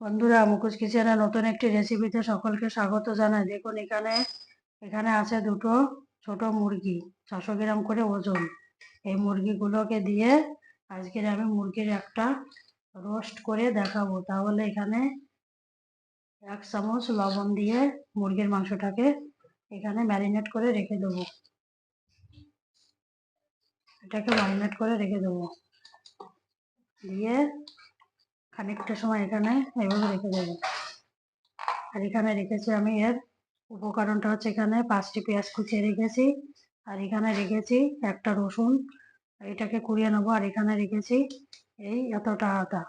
বন্ধুরা মুখোশ কিচেনে নতুন একটি রেসিপিতে সকলকে স্বাগত জানাই। দেখুন, এখানে এখানে আছে দুটো ছোট মুরগি ছশো গ্রাম করে ওজন। এই মুরগিগুলোকে দিয়ে আজকের আমি মুরগির একটা রোস্ট করে দেখাবো। তাহলে এখানে এক চামচ লবণ দিয়ে মুরগির মাংসটাকে এখানে ম্যারিনেট করে রেখে দেবো। এটাকে ম্যারিনেট করে রেখে দেবো। দিয়ে খানিকটা সময় এখানে এভাবে রেখে দেবো। আর এখানে রেখেছি আমি এর উপকরণটা হচ্ছে এখানে পাঁচটি পেঁয়াজ কুচিয়ে রেখেছি। আর এখানে রেখেছি একটা রসুন। এটাকে কুড়িয়ে নেব। আর এখানে রেখেছি এই এতটা আদা।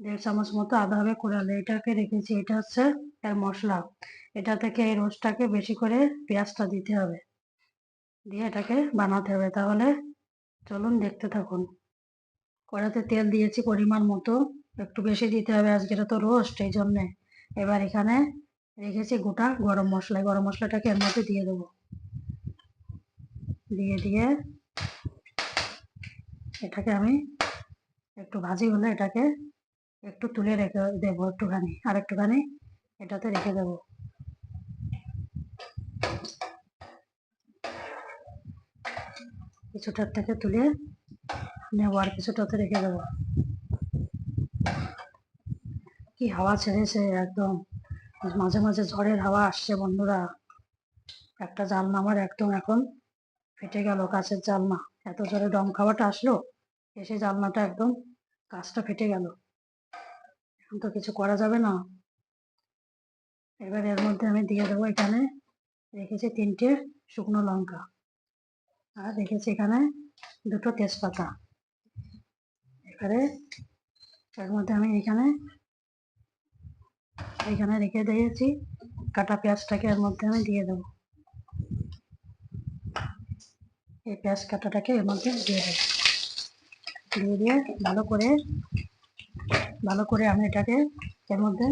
দেড় চামচ মতো আদা হবে কুড়ালে। এটাকে রেখেছি, এটা হচ্ছে এর মশলা। এটা থেকে এই রোস্টটাকে বেশি করে পেঁয়াজটা দিতে হবে। দিয়ে এটাকে বানাতে হবে। তাহলে চলুন দেখতে থাকুন। কড়াতে তেল দিয়েছি পরিমাণ মতো। একটু বেশি দিতে হবে আজকের তো রোস্ট এই জন্যে। এবার এখানে রেখেছি গোটা গরম মশলা। গরম মশলাটাকে এর মধ্যে দিয়ে দেবো। দিয়ে দিয়ে এটাকে আমি একটু ভাজি হলে এটাকে একটু তুলে রেখে দেবো একটুখানি। আর একটুখানি এটাতে রেখে দেবো। কিছুটার থেকে তুলে নেব আর কিছুটাতে রেখে দেবো। কি হাওয়া ছেড়েছে একদম। মাঝে মাঝে ঝড়ের হাওয়া আসছে বন্ধুরা। একটা জালনা আমার একদম এখন ফেটে গেল কাছের জালনা। এত জোরে দম খাওয়াটা আসলো, এসে জালনাটা একদম কাজটা ফেটে গেল। এখন তো কিছু করা যাবে না। এবার এর মধ্যে আমি দিয়ে দেবো এখানে রেখেছি তিনটে শুকনো লঙ্কা। আর রেখেছি এখানে দুটো তেজপাতা। এবারে এর মধ্যে আমি এখানে এখানে রেখে দিয়েছি। কাটা পেঁয়াজটাকে এর মধ্যে আমি দিয়ে দেবো। এই পেঁয়াজ কাটাটাকে এর মধ্যে দিয়ে দেবো। দিয়ে দিয়ে ভালো করে ভালো করে আমি এটাকে এর মধ্যে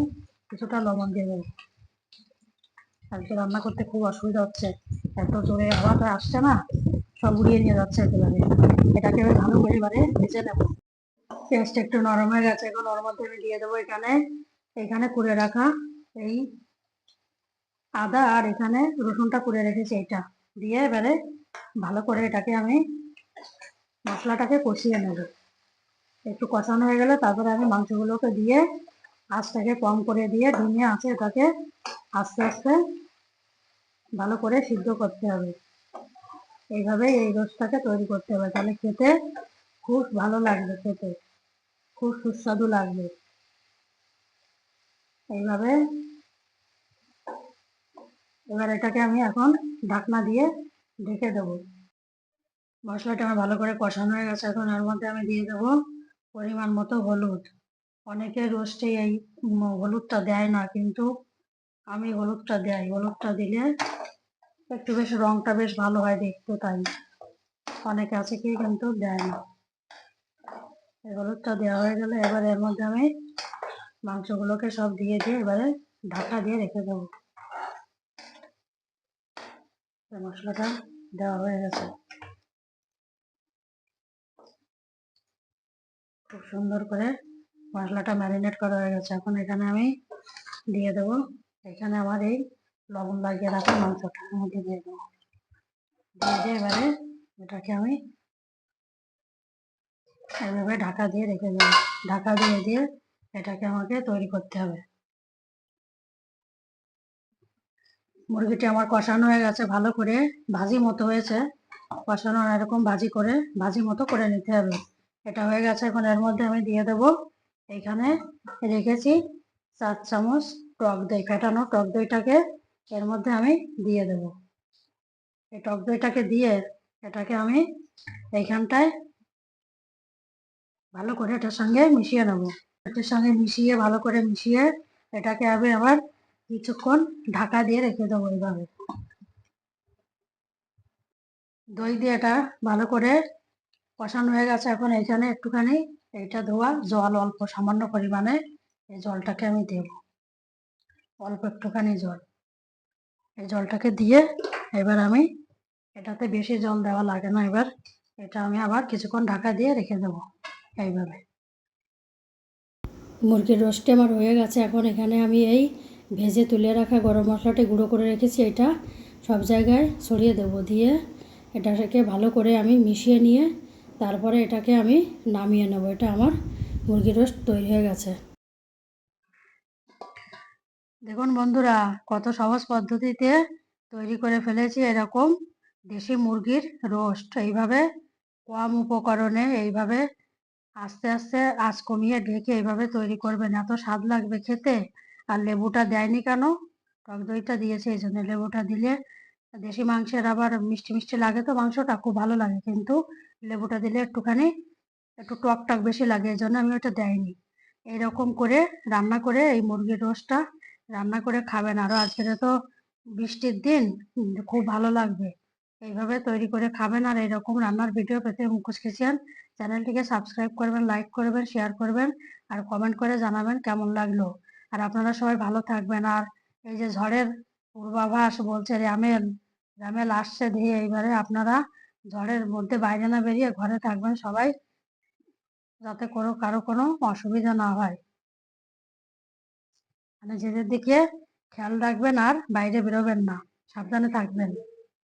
কিছুটা লবণ দিয়ে দেবো। আজকে রান্না করতে খুব অসুবিধা হচ্ছে। এত জোরে হাওয়াটা আসছে না, সব উড়িয়ে নিয়ে যাচ্ছে একেবারে। এটাকে ভালো করে এবারে ভেজে নেব। একটু নরম হয়ে গেছে, এখন দিয়ে দেবো এখানে। এখানে রাখা এই আদা আর এখানে রসুনটা রেখেছি এটা। দিয়ে এবারে ভালো করে এটাকে আমি মশলাটাকে কষিয়ে নেব। একটু কষানো হয়ে গেলে তারপরে আমি মাংসগুলোকে দিয়ে আঁচটাকে কম করে দিয়ে ডিমে আছে এটাকে আস্তে আস্তে ভালো করে সিদ্ধ করতে হবে। এইভাবে এই রোজটাকে তৈরি করতে হবে। তাহলে খেতে খুব ভালো লাগবে খেতে। খুব সুস্বাদু লাগবে। এইভাবে এবার এটাকে আমি এখন ঢাকনা দিয়ে ঢেকে দেবো। মশলাটা আমার ভালো করে কষানো হয়ে গেছে। এখন এর মধ্যে আমি দিয়ে দেবো পরিমাণ মতো হলুদ। অনেকে রোস্টে এই হলুদটা দেয় না, কিন্তু আমি হলুদটা দেয় হলুদটা দিলে একটু বেশ রংটা বেশ ভালো হয় দেখতে, তাই অনেকে আছে কি কিন্তু দেয় না। হলুদটা দেওয়া হয়ে গেলে এবার এর মধ্যে আমি মাংসগুলোকে সব দিয়ে দিয়ে এবারে ঢাকা দিয়ে রেখে দেবো। মশলাটা দেওয়া হয়ে গেছে। খুব সুন্দর করে মশলাটা ম্যারিনেট করা হয়ে গেছে। এখন এখানে আমি দিয়ে দেবো। এখানে আমার এই লবণ লাগিয়ে রাখা মাংসটা। মধ্যে দিয়ে দেবো। দিয়ে দিয়ে এবারে এটাকে আমি এভাবে ঢাকা দিয়ে রেখে দেবো। ঢাকা দিয়ে দিয়ে এটাকে আমাকে তৈরি করতে হবে। মুরগিটি আমার কষানো হয়ে গেছে ভালো করে। ভাজি মতো হয়েছে। কষানো এরকম ভাজি করে, ভাজি মতো করে নিতে হবে। এটা হয়ে গেছে, এখন এর মধ্যে আমি দিয়ে দেবো। এখানে রেখেছি চার চামচ টক দই ফেটানো টক দইটাকে এর মধ্যে আমি দিয়ে দেব। এই টক দইটাকে দিয়ে এটাকে আমি এইখানটায় ভালো করে এটার সঙ্গে মিশিয়ে নেব। এটার সঙ্গে মিশিয়ে, ভালো করে মিশিয়ে এটাকে আমি আবার কিছুক্ষণ ঢাকা দিয়ে রেখে দেবো এইভাবে। দই দিয়ে এটা ভালো করে কষানো হয়ে গেছে। এখন এখানে একটুখানি এইটা ধোয়া, জল অল্প, সামান্য পরিমাণে এই জলটাকে আমি দেব। অল্প একটুখানি জল। এই জলটাকে দিয়ে এবার আমি এটাতে বেশি জল দেওয়া লাগে না। এবার এটা আমি আবার কিছুক্ষণ ঢাকা দিয়ে রেখে দেবো। এইভাবে। মুরগির রোস্টে আমার হয়ে গেছে। এখন এখানে আমি এই ভেজে তুলে রাখা গরম মশলাটি গুঁড়ো করে রেখেছি। এটা সব জায়গায় ছড়িয়ে দেবো দিয়ে। এটাকে ভালো করে আমি মিশিয়ে নিয়ে তারপরে এটাকে আমি নামিয়ে নেব। এটা আমার মুরগির রোস্ট তৈরি হয়ে গেছে। দেখুন বন্ধুরা কত সহজ পদ্ধতিতে তৈরি করে ফেলেছি এরকম দেশি মুরগির রোস্ট। এইভাবে কম উপকরণে এইভাবে আস্তে আস্তে আঁচ কমিয়ে ঢেকে এইভাবে তৈরি করবেন এত স্বাদ লাগবে খেতে। আর লেবুটা দেয়নি কেন? টক দইটা দিয়েছে এই জন্য। লেবুটা দিলে দেশি মাংসের আবার মিষ্টি মিষ্টি লাগে তো মাংসটা, খুব ভালো লাগে। কিন্তু লেবুটা দিলে একটুখানি, একটু টক টক বেশি লাগে, এই জন্য আমি ওটা দেয়নি। এইরকম করে রান্না করে এই মুরগির রোস্টটা রান্না করে খাবেন। আরও আজকে তো বৃষ্টির দিন, খুব ভালো লাগবে। এইভাবে তৈরি করে খাবেন। আর এরকম রান্নার ভিডিও পেতে মুখোশ কিচেন চ্যানেলটিকে সাবস্ক্রাইব করবেন লাইক করবেন শেয়ার করবেন, আর কমেন্ট করে জানাবেন কেমন লাগল। আর আপনারা সবাই ভালো থাকবেন। আর এই যে ঝড়ের পূর্বাভাস বলছে, র্যামেল র্যামেল আসছে দিয়ে এইবারে আপনারা ঝড়ের মধ্যে বাইরে না বেরিয়ে ঘরে থাকবেন সবাই, যাতে কোনো, কারও কোনো অসুবিধা না হয়। মানে নিজেদের দিকে খেয়াল রাখবেন আর বাইরে বেরোবেন না। সাবধানে থাকবেন।